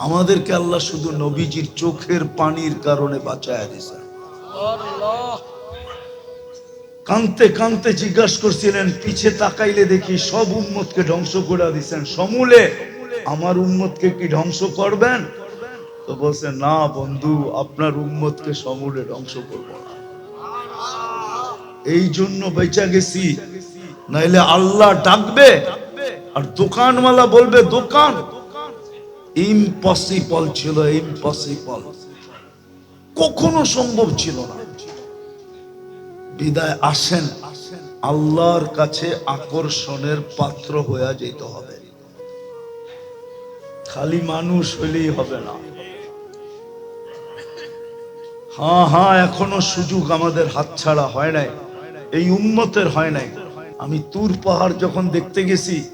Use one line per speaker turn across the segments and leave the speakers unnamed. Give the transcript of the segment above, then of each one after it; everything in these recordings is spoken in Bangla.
আমাদেরকে আল্লাহ শুধু নবীজির চোখের পানির কারণে বাঁচায় দিছে কানতে কানতে জিজ্ঞাসা করছিলেন পিছে তাকাইলে দেখি সব উম্মতকে ধ্বংস করে দিছেন সমূলে আমার উম্মতকে কি ধ্বংস করবেন? তো বলছে না বন্ধু আপনার উম্মতকে সমূলে ধ্বংস করব না। এই জন্য বেচা গেছি। নাইলে আল্লাহ ডাকবে আর দোকানওয়ালা বলবে দোকান ইম্পসিবল ছিল ইম্পসিবল কখনো সম্ভব ছিল না। বিদায় আসেন, আল্লাহর কাছে আকর্ষণের পাত্র হয়ে যেতে হবে। খালি মানুষ হইলেই হবে না। হ্যাঁ হ্যাঁ এখনও সুযোগ আমাদের হাতছাড়া হয় নাই। এই উন্মতের হয় নাই। আমি তুর পাহাড় যখন দেখতে গেছি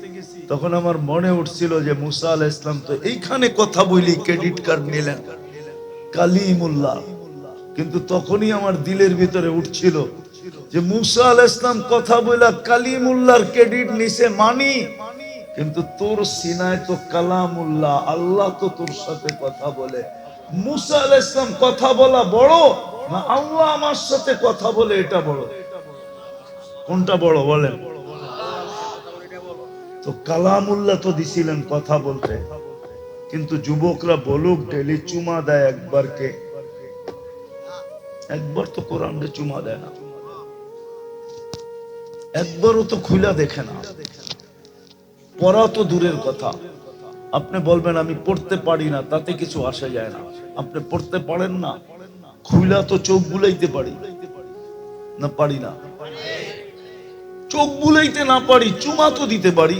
তখন আমার মনে উঠছিল যে মুসা আল ইসলাম তো এইখানে কথা বলি ক্রেডিট কার্ড নিলেন। কালিমুল্লাহ। কিন্তু তখনই আমার দিলের ভিতরে উঠছিল যে মুসা আল ইসলাম কথা বলা কালিমুল্লাহর ক্রেডিট নিছে মানি। কিন্তু তোর সিনায় তো কালামুল্লাহ, আল্লাহ তো তোর সাথে কথা বলে। মুসা আল ইসলাম কথা বলা বড় না আল্লাহ আমার সাথে কথা বলে এটা বড়? কোনটা বড় বলেন? তো কালামুল্লাহ তো দিছিলেন কথা বলতে। কিন্তু যুবকরা বলুক, ডেলি চুমা দেয় একবার কে একবার তো কোরআনকে চুমা দেয় না। একবারও তো খুলা দেখে না। পড়া তো দূরের কথা। আপনি বলবেন, আমি পড়তে পারি না, তাতে কিছু আসা যায় না। আপনি পড়তে পারেন না। খুলা তো চোখ বুলাইতে পারি। না পারি না। চোখ বুলাইতে না পারি, চুমা তো দিতে পারি।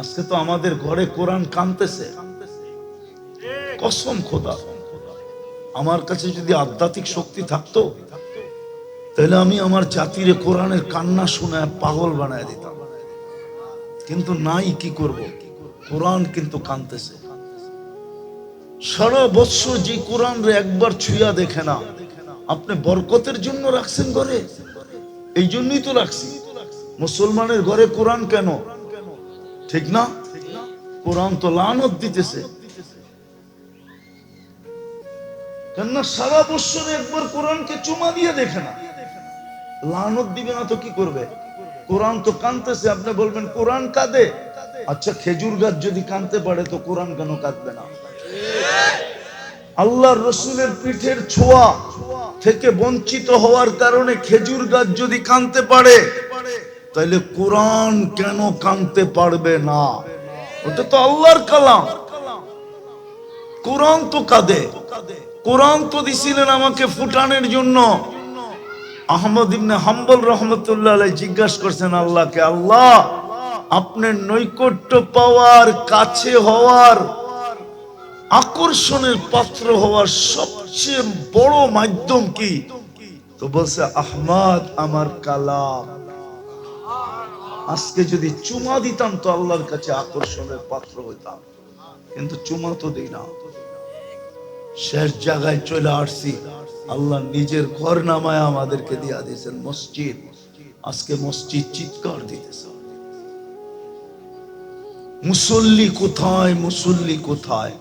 আজকে তো আমাদের ঘরে কোরআন কানতেছে। কসম খোদা। আমার কাছে যদি আধ্যাত্মিক শক্তি থাকতো, তাহলে আমি আমার জাতিরে কোরআনের কান্না শুনে পাগল বানায় দিতাম। কিন্তু নাই, কি করব? কোরআন কিন্তু কানতেছে। সারা বৎসর যে কোরআন একবার ছুঁয়া দেখে না, আপনি বরকতের জন্য রাখছেন ঘরে? এই জন্যই তো রাখছি। মুসলমানের ঘরে কোরআন কেন? ঠিক না? কোরআন তো লানত দিতেছে। কেননা সারা বৎসরে একবার কোরআনকে চুমা দিয়ে দেখে না। লানত দিবে না তো কি করবে? কোরআন তো কানতেছে আপনি বলবেন, কোরআন কাঁদে? আচ্ছা খেজুর গাছ যদি কানতে পারে তো কোরআন কেন কাঁদবে না? আল্লাহর রসুলের পিঠের ছোঁয়া থেকে বঞ্চিত হওয়ার কারণে খেজুর গাছ যদি কানতে পারে তাহলে কোরআন কেন কানতে পারবে না? ওটা তো আল্লাহর কালাম। কোরআন তো কাঁদে। কোরআন তো দিছিলেন আমাকে ফুটানের জন্য। আহমদ ইবনে হাম্বল রহমতুল্লাহ জিজ্ঞাসা করছেন আল্লাহকে আল্লাহ, আপনার নৈকট্য পাওয়ার কাছে হওয়ার আকর্ষণের পাত্র হওয়ার সবচেয়ে বড় মাধ্যম কি? তো বলছে, আহমদ আমার কালাম। আজকে যদি চুমা দিতাম তো আল্লাহর কাছে আকর্ষণের পাত্র হইতাম। কিন্তু চুমা তো দিই না। শেষ জায়গায় চলে আসছি। আল্লাহ নিজের ঘর নামায় আমাদেরকে দিয়া দিয়েছেন মসজিদ। আজকে মসজিদ চিৎকার দিতেছে। মুসল্লি কোথায় মুসল্লি কোথায়?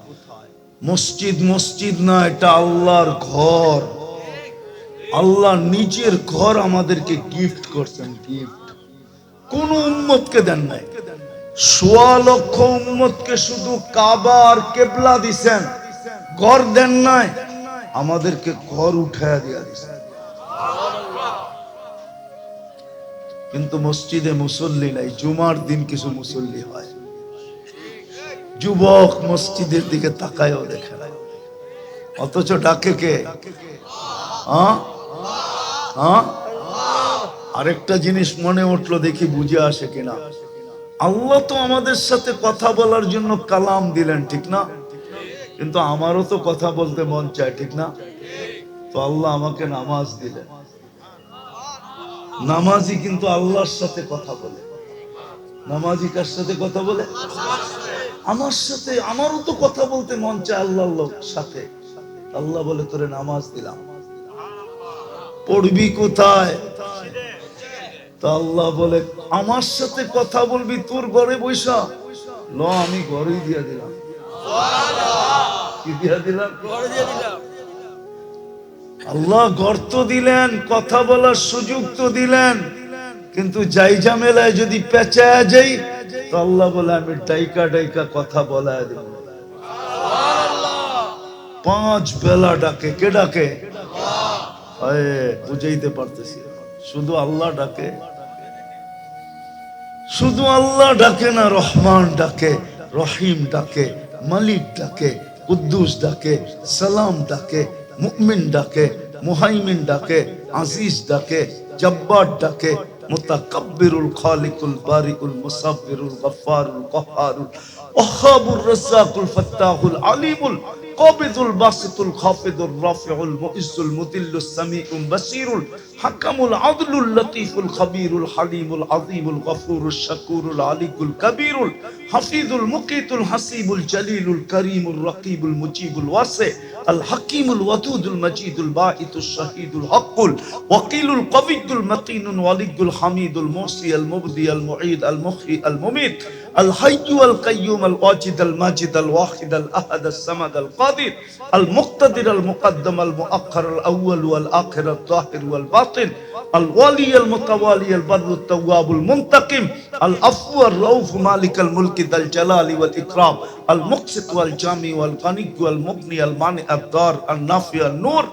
মসজিদ মসজিদ না, এটা আল্লাহর ঘর। আল্লাহ নিজের ঘর আমাদেরকে গিফট করছেন গিফট কোন উম্মতকে দেন নাই। সোয়া লক্ষ উম্মতকে শুধু কাবা আর কেবলা দিছেন, ঘর দেন নাই, আমাদেরকে ঘর উঠায় দিয়া দিছেন। কিন্তু মসজিদে মুসল্লি নাই, জুমার দিন কিছু মুসল্লি হয়। যুবক মসজিদের দিকে তাকায়ও দেখে অথচ ডাকে কে? আরেকটা জিনিস মনে উঠল দেখি বুঝে আসে কিনা। আল্লাহ তো আমাদের সাথে কথা বলার জন্য কালাম দিলেন, ঠিক না? কিন্তু আমারও তো কথা বলতে মন চায়, ঠিক না? তো আল্লাহ আমাকে নামাজ দিলেন। নামাজি কিন্তু আল্লাহর সাথে কথা বলে। নামাজি কার সাথে কথা বলে? আমার সাথে আমারও তো কথা বলতে মন চায় আল্লাহ সাথে। আল্লাহ বলে তোরে নামাজ দিলাম। পড়বি কোথায়? তা আল্লাহ বলে আমার সাথে কথা বলবি তোর ঘরে বৈশা। ল আমি ঘরেই দিয়ে দিলাম। দিয়া দিলাম? আল্লাহ গর্ত দিলেন কথা বলার সুযোগ তো দিলেন। কিন্তু যাই ঝামেলায় যদি পেঁচায় যাই আল্লাহ বলে, আমি ডাইকা ডাইকা কথা বলা দেব। পাঁচ বেলা ডাকে। কে ডাকে? বুঝাইতে পারতেছি শুধু আল্লাহ ডাকে। শুধু আল্লাহ ডাকে না, রহমান ডাকে, রহিম ডাকে, মালিক ডাকে, কুদ্দুস ডাকে, সালাম ডাকে মুকমিন ডাকে, মুহাইমিন ডাকে, আজিজ ডাকে, জব্বার ডাকে মুতাকাব্বিরুল খালিকুল বারিকুল মুসাব্বিরুল গফফারুল কহ্হারুল ওয়াহাবুর রাজ্জাকুল ফাত্তাহুল আলিমুল কবিদুল বাসিতুল খাফিদুর রাফিউল মুইজুল মুদিল্লুস সামিউল বাসিরুল হাকামুল আদলুল লতিফুল খবীরুল হালিমুল আযীমুল গফুরুল শাকুরুল আলিকুল কবীরুল হাফিজুল মুকিতুল হাসিবুল জলিলুল করিমুল রকিবুল মুজিবুল ওয়াসি আল হাকিমুল ওয়াদুদুল মজিদুল বাঈতুস শাহীদুল হকুল ওয়াকিলুল কবিদুল মতিনুল ওয়ালিদুল হামিদুল মুসি মুবদি আল মুঈদ আল মুখি আল মুমিত আল হাইয়্যু আল আল ওয়াজিদ আল মাজিদ আল ওয়াহিদ আল আহাদ আস সামাদ আল القادر المقتدر المقدم المؤخر الأول والآخر الظاهر والباطن الولي المتوالي البر التواب المنتقم العفو الرؤوف مالك الملك ذا الجلال والإكرام المقسط والجامع والغني والمغني المانع الدار النافع النور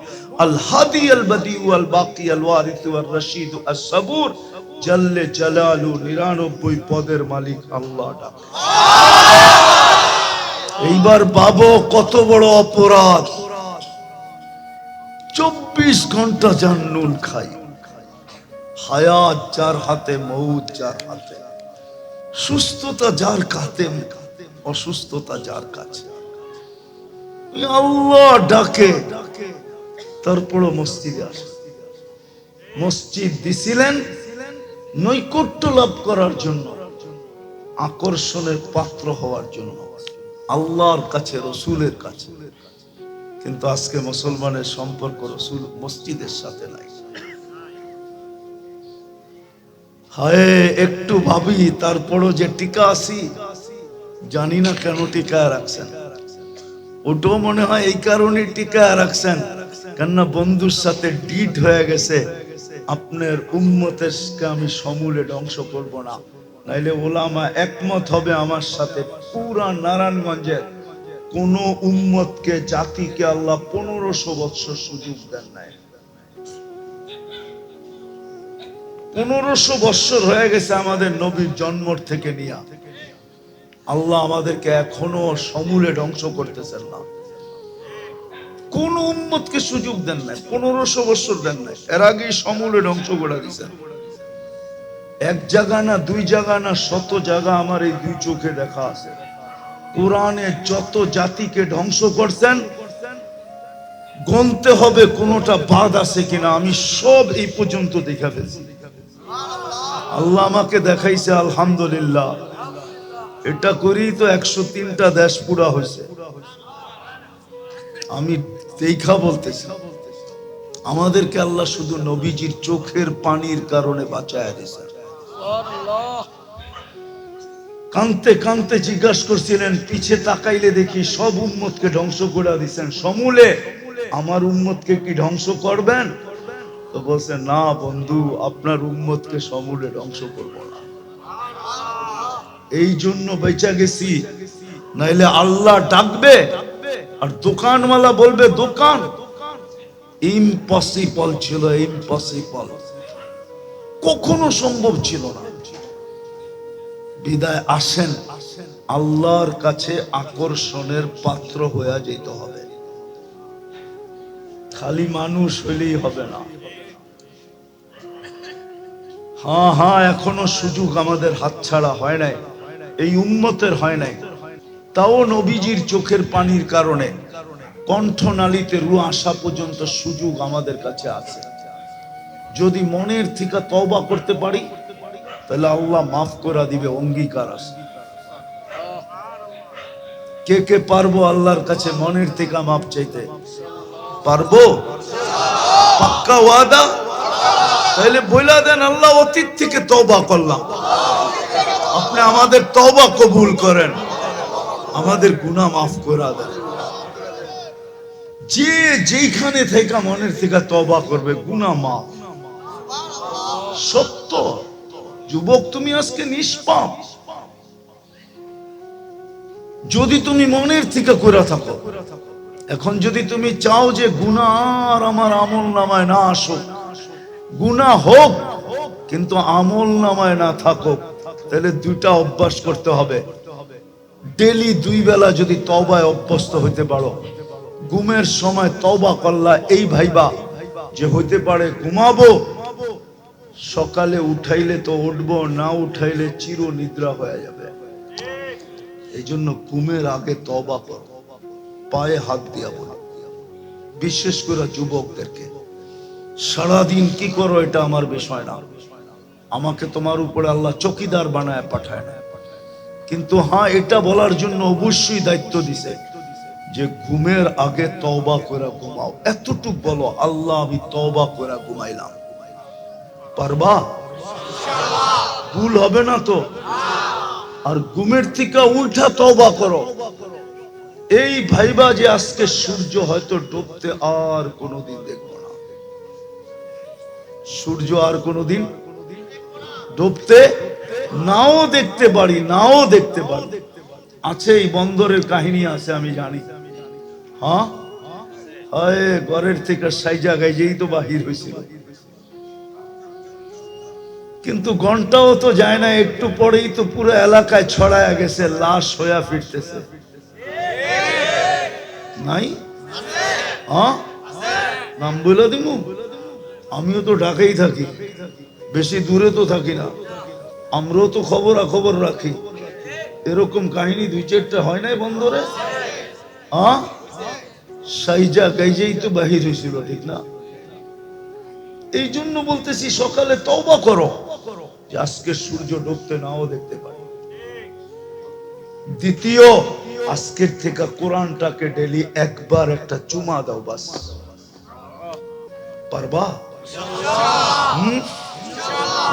الهادي البديع والباقي الوارث والرشيد الصبور জাল্লে জালালু নিরানব্বই পদের মালিক আল্লাহ ডাক এইবার বাবু কত বড় অপরাধ। চব্বিশ ঘণ্টা যার নুন খাই। হায়াত যার হাতে, মৌত যার হাতে। সুস্থতা যার কাতে অসুস্থতা যার কাছে। আল্লাহ ডাকে, তারপরও মসজিদে আসে। মসজিদ দিছিলেন নৈকট্য লাভ করার জন্য, আকর্ষণের পাত্র হওয়ার জন্য। আল্লাহর কাছে, রসুলের কাছে। কিন্তু আজকে মুসলমানের সম্পর্ক রসুল মসজিদের সাথে নাই। হায়, একটু ভাবি, তারপরও যে টিকা আসি জানি না কেন টিকা রাখছেন। ওটাও মনে হয় এই কারণে টিকা রাখছেন, কেননা বন্ধুর সাথে ডিট হয়ে গেছে। আপনার উম্মতেরকে আমি সমূলে ধ্বংস করব না। নাইলে ওলামা একমত হবে আমার সাথে পুরা নারায়ণগঞ্জের কোন উম্মতকে, জাতিকে আল্লাহ পনেরোশো বৎসর সুযোগ দেন নাই। পনেরোশো বৎসর হয়ে গেছে আমাদের নবীর জন্মর থেকে নিয়া। আল্লাহ আমাদেরকে এখনও সমূলে ধ্বংস করতেছেন না। কোন উম্মতকে সুযোগ দেন নাই, পনেরোশো বৎসর দেন নাই। এর আগেই সমূলে ধ্বংস করে দিয়েছেন। এক জায়গা না, দুই জায়গা না, শত জায়গা আমার এই দুই চোখে দেখা আছে। কোরআনে যত জাতিকে ধ্বংস করছেন, গনতে হবে কোনোটা বাদ আছে কিনা আমি সব এই পর্যন্ত দেখা ফেলছি। আল্লাহ আমাকে দেখাইছে, আলহামদুলিল্লাহ। এটা করি তো একশো তিনটা দেশ পুরা হয়েছে। আমি দেখা বলতেছি, আমাদেরকে আল্লাহ শুধু নবীজির চোখের পানির কারণে বাঁচায় দিয়েছে কানতে কানতে জিজ্ঞাসা করছিলেন, পিছে তাকাইলে দেখি সব ধ্বংস করে দিচ্ছেন সমূলে, আমার কি ধ্বংস করবেন? তো বলছে, না বন্ধু, আপনার সমূলে ধ্বংস করব না। এই জন্য বেচা গেছি। নাইলে আল্লাহ ডাকবে আর দোকানওয়ালা বলবে, দোকান। ইম্পসিবল ছিল ইম্পসিবল কখনো সম্ভব ছিল না। বিদায় আসেন, আল্লাহর কাছে আকর্ষণের পাত্র হয়ে যেতে হবে। খালি মানুষ হইলেই হবে না। হ্যাঁ হ্যাঁ এখনও সুযোগ আমাদের হাতছাড়া হয় নাই, এই উন্মতের হয় নাই। তাও নবীজির চোখের পানির কারণে, কণ্ঠনালীতে রু আসা পর্যন্ত সুযোগ আমাদের কাছে আছে। যদি মনের থেকে তওবা করতে পারি, তাহলে আল্লাহ মাফ করে দিবে, অঙ্গীকার আছে। কে কে পারব আল্লাহর কাছে মনের থেকে মাপ চাইতে? পারব? পাক্কা ওয়াদা? তাহলে বইলা দেন, আল্লাহ অতীত থেকে তওবা করলাম। আপনি আমাদের তওবা কবুল করেন। আমাদের গুনাহ মাফ করে দেন। যে যেইখানে থেকে মনের থেকে তবা করবে গুনা মা সত্য। যুবক, তুমি আজকে নিষ্পাপ। যদি তুমি মনের থেকে করে থাকো, এখন যদি তুমি চাও যে গুণা আর আমার আমল নামায় না আসুক গুণা হোক, কিন্তু আমল নামায় না থাকুক, তাহলে দুইটা অভ্যাস করতে হবে। ডেলি দুই বেলা যদি তবায় অভ্যস্ত হইতে পারো, ঘুমের সময় তবা করলা, এই ভাইবা যে হইতে পারে ঘুমাবো সকালে উঠাইলে তো উঠবো, না উঠাইলে চির নিদ্রা হয়ে যাবে। এই জন্য ঘুমের আগে তবা করো। পায়ে হাত দিয়া বলো। বিশেষ করে যুবকদেরকে। সারাদিন কি করো এটা আমার বিষয় না। আমাকে তোমার উপরে আল্লাহ চকিদার বানায় পাঠায় না। কিন্তু হ্যাঁ এটা বলার জন্য অবশ্যই দায়িত্ব দিছে যে ঘুমের আগে তওবা করে ঘুমাও। এতটুক বলো, আল্লাহ আমি তওবা করে ঘুমাইলাম। পারবা? ভুল হবে না তো। আর ঘুমের থেকে উল্টা তওবা করো। এই ভাইবা যে আজকে সূর্য হয়তো ডুবতে আর কোনোদিন দেখব না। সূর্য আর কোনোদিন ডুবতে নাও দেখতে পারি, নাও দেখতে পারি। আছে এই বন্দরের কাহিনী আছে, আমি জানি। হ্যাঁ? ঘরের থেকে সাইজা গাইজেই তো বাহির হয়েছিল। কিন্তু ঘন্টাও তো যায় না, একটু পরেই তো পুরো এলাকায় ছড়ায় গেছে, লাশ হইয়া ফিরতেছে। নাই? নাম বলে দিমু? আমিও তো ঢাকাই থাকি, বেশি দূরে তো থাকি না। আমরাও তো খবর খবর রাখি। এরকম কাহিনী দুই চারটা হয় নাই বন্দরে? সাইজা গাইজেই তো বাহির হয়েছিল ঠিক না? এই জন্য বলতেছি সকালে তওবা করো। যে আজকে সূর্য ডুবতে নাও দেখতে পারি। দ্বিতীয়, আজকের থেকে কোরআনটাকে ডেলি একবার একটা চুমা দাও বাস। পারবা?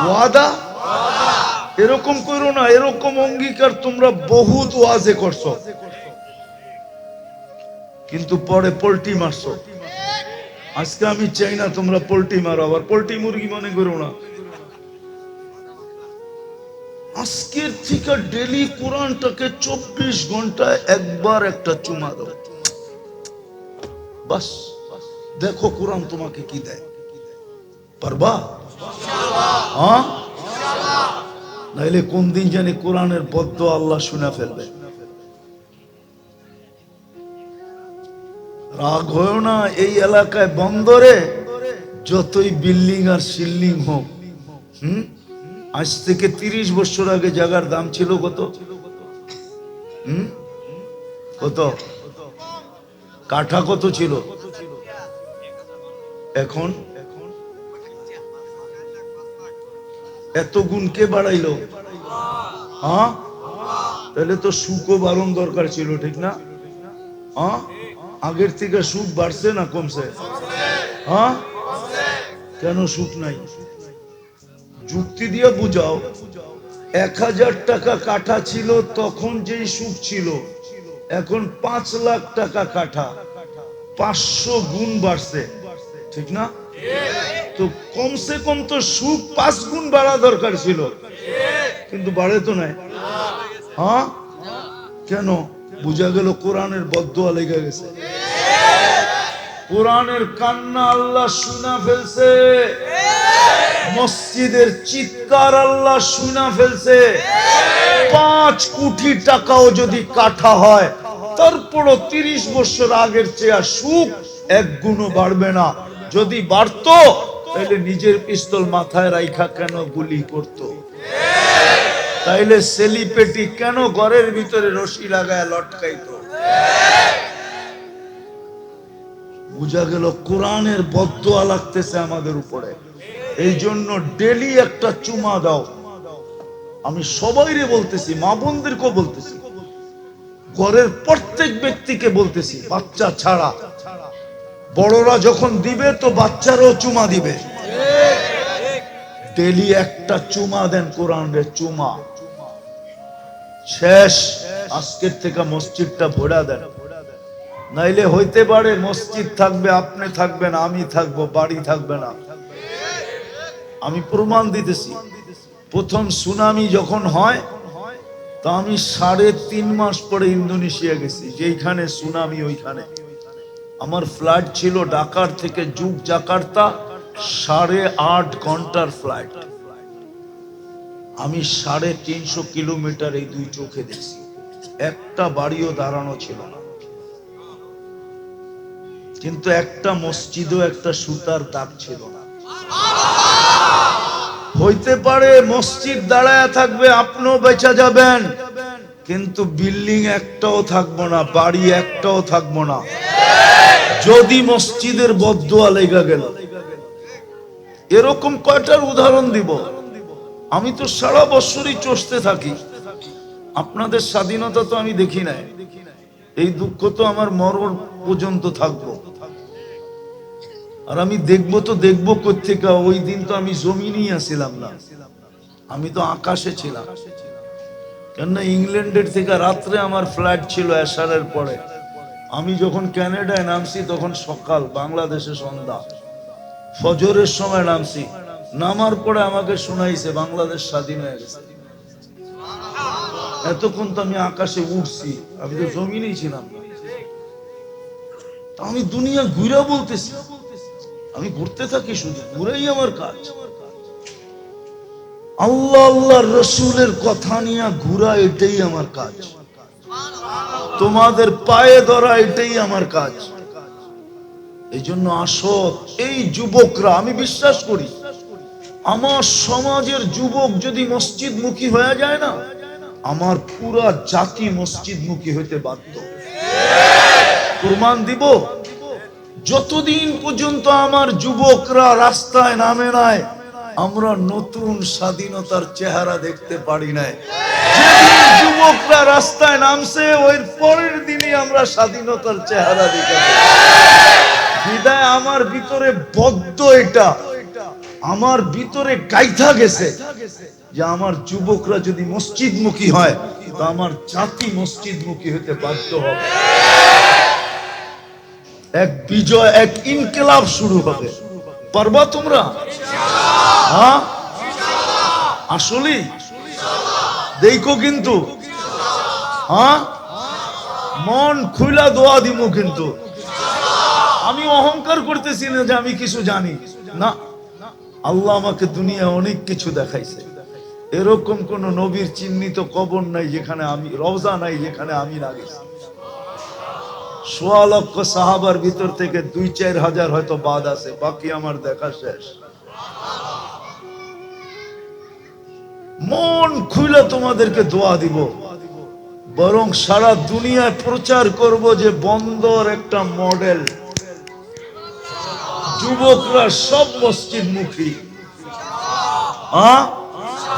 ওয়াদা? এরকম করো না, এরকম অঙ্গীকার তোমরা বহুত ওয়াজে করছ। কিন্তু পরে পোল্টি মারছো। আজকে আমি চাই না তোমরা পোল্টি মারো, আবার পোল্টি মুরগি মনে করো না। আজকের থেকে ডেলি কোরআনটাকে চব্বিশ ঘন্টায় একবার একটা চুমা দাও। বাস, দেখো কোরআন তোমাকে কি দেয়। পারবা? হ্যাঁ? নাইলে কোন দিন জানি কোরআনের বদ্ধ আল্লাহ শুনে ফেলবে। রাগ হয়েও না, এই এলাকায় বন্দরে যতই বিল্ডিং আর শিল্ডিং হোক, হুম? আজ থেকে তিরিশ বছর আগে জায়গার দাম ছিল কত? হুম? কত? কাঠা কত ছিল? এখন? এত গুণ কে বাড়াইলো? হ্যাঁ? তাহলে তো সুখও বারণ দরকার ছিল, ঠিক না? হ্যাঁ? আগের থেকে সুখ বাড়ছে না কমছে? হ্যাঁ? কেন সুখ নাই? যুক্তি দিয়ে বুঝাও। এক হাজার টাকা কাঠা ছিল, তখন যেই সুখ ছিল, এখন পাঁচ লাখ টাকা কাঠা। পাঁচশো গুণ বাড়ছে। ঠিক না? তো কমসে কম তো সুখ পাঁচ গুণ বাড়া দরকার ছিল। কিন্তু বাড়ে তো নাই। হ্যাঁ? কেন? বুঝা গেল কোরআনের বদুয়া লেগে গেছে। কোরআনের কান্না আল্লাহ শুনা ফেলছে। মসজিদের চিৎকার আল্লাহ শুনা ফেলছে। পাঁচ কোটি টাকাও যদি কাঠা হয়, তারপরও তিরিশ বছর আগের চেয়ে সুখ এক গুণও বাড়বে না। যদি বাড়তো তাহলে নিজের পিস্তল মাথায় রাইখা কেন গুলি করত? তাইলে সেলিপেটি কেন ঘরের ভিতরে রশি লাগায় লটকাইত? বুঝা গেল কোরআনের বদোয়া লাগতেছে আমাদের উপরে। এই জন্য ডেলি একটা চুমা দাও। আমি সবাইরে বলতেছি, মা বোনদেরকেও বলতেছি। ঘরের প্রত্যেক ব্যক্তিকে বলতেছি, বাচ্চা ছাড়া। বড়রা যখন দিবে তো বাচ্চারাও চুমা দিবে। ডেলি একটা চুমা দেন কোরআনের চুমা। শেষ, আজকের থেকে মসজিদটা ভরা দেন। নাইলে হইতে পারে মসজিদ থাকবে, আপনি থাকবেন, আমি থাকব, বাড়ি থাকবে না। আমি প্রমাণ দিতেছি। প্রথম সুনামি যখন হয়, তা আমি সাড়ে তিন মাস পরে ইন্দোনেশিয়া গেছি, যেইখানে সুনামি ওইখানে। আমার ফ্লাইট ছিল ঢাকার থেকে যুগ জাকার্তা, সাড়ে আট ঘণ্টার ফ্লাইট। আমি সাড়ে তিনশো কিলোমিটার এই দুই চোখে দেখছি। একটা বাড়িও দাঁড়ানো ছিল না। কিন্তু একটা মসজিদও একটা সুতার দাগ ছিল না। হইতে পারে মসজিদ দাঁড়ায় থাকবে, আপনিও বেঁচে যাবেন। কিন্তু বিল্ডিং একটাও থাকব না, বাড়ি একটাও থাকব না। যদি মসজিদের বদুয়া লেগা গেল। এরকম কয়টার উদাহরণ দিব? আমি তো সারা বছরই চষতে থাকি। আপনাদের স্বাধীনতা তো আমি দেখি নাই। এই দুঃখ তো আমার মরণ পর্যন্ত থাকব। আর আমি দেখব তো দেখব কোথেকে ওই দিন তো আমি জমিনই আসিলাম না। আমি তো আকাশে ছিলাম। কেননা ইংল্যান্ডের থেকে রাত্রে আমার ফ্লাইট ছিল এসারের পরে। আমি যখন ক্যানাডায় নামছি তখন সকাল, বাংলাদেশে সন্ধ্যা। ফজরের সময় নামছি। নামার পরে আমাকে শোনাইছে, বাংলাদেশ স্বাধীন হয়ে গেছে। এতক্ষণ তো আমি আকাশে উঠছি, আমি তো জমিনেই ছিলাম না। আমি দুনিয়া ঘুরা বলতেছি। আমি ঘুরতে থাকি শুধু, ঘুরেই আমার কাজ। আল্লাহ আল্লাহ রসুলের কথা নিয়ে ঘুরা এটাই আমার কাজ। তোমাদের পায়ে ধরা এটাই আমার কাজ। এই জন্য আসো, এই যুবকরা, আমি বিশ্বাস করি, আমার সমাজের যুবক যদি মসজিদ মুখী হয়ে যায় না, আমার পুরা জাতি মসজিদ মুখী হইতে বাধ্য। প্রমাণ দিব? যতদিন পর্যন্ত আমার যুবকরা রাস্তায় নামে নাই, আমরা নতুন স্বাধীনতার চেহারা দেখতে পারি নাই। যুবকরা রাস্তায় নামছে ওই পরের দিনই আমরা স্বাধীনতার চেহারা দেখে বিদায় আমার ভিতরে বদ্ধ এটা। আমার ভিতরে গাইথা গেছে যে আমার যুবকরা যদি মসজিদমুখী হয়, তো আমার জাতি মসজিদমুখী হতে বাধ্য হবে। এক বিজয়, এক ইনকিলাব শুরু হবে। পারবা তোমরা? হ্যাঁ? আসলে? দেখো কিন্তু। হ্যাঁ? মন খুলা দোয়া দিব কিন্তু। আমি অহংকার করতেছি না যে আমি কিছু জানি। না। আল্লাহ আমাকে দুনিয়া অনেক কিছু দেখাইছে। এরকম কোন নবীর চিহ্নিত কবর নাই যেখানে আমি রওজা নাই যেখানে আমি না গেছি। সোয়া লক্ষ সাহাবার ভিতর থেকে দুই, চার হাজার হয়তো বাদ আছে, বাকি আমার দেখা শেষ। মন খুলে তোমাদেরকে দোয়া দিব। বরং সারা দুনিয়ায় প্রচার করব যে বন্দর একটা মডেল। যুবকরা সব মসজিদ মুখী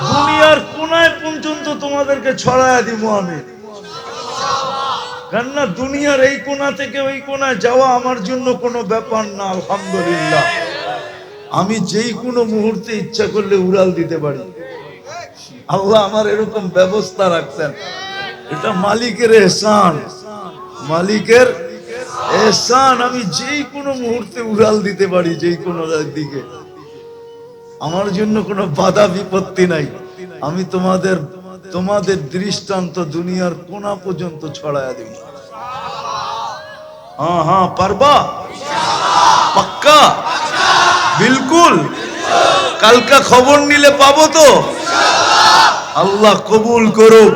দুনিয়ার কোনায় পর্যন্ত তোমাদেরকে ছড়ায় দিব আমি। কেননা দুনিয়ার এই কোনা থেকে ওই কোনায় যাওয়া আমার জন্য কোনো ব্যাপার না, আলহামদুলিল্লাহ। আমি যেই কোনো মুহূর্তে ইচ্ছা করলে উড়াল দিতে পারি। আল্লাহ আমার এরকম ব্যবস্থা রাখছেন। এটা মালিকের এহসান। মালিকের এহসান, আমি যেই কোনো মুহূর্তে উড়াল দিতে পারি যেই কোনো দিকে। আমার জন্য কোনো বাধা বিপত্তি নাই। আমি তোমাদের তোমাদের দৃষ্টান্ত দুনিয়ার কোনা পর্যন্ত ছড়ায় দিব। হ্যাঁ হ্যাঁ পারবা? পাক্কা? বিলকুল? কালকা খবর নিলে পাবো তো? আল্লাহ কবুল করুক।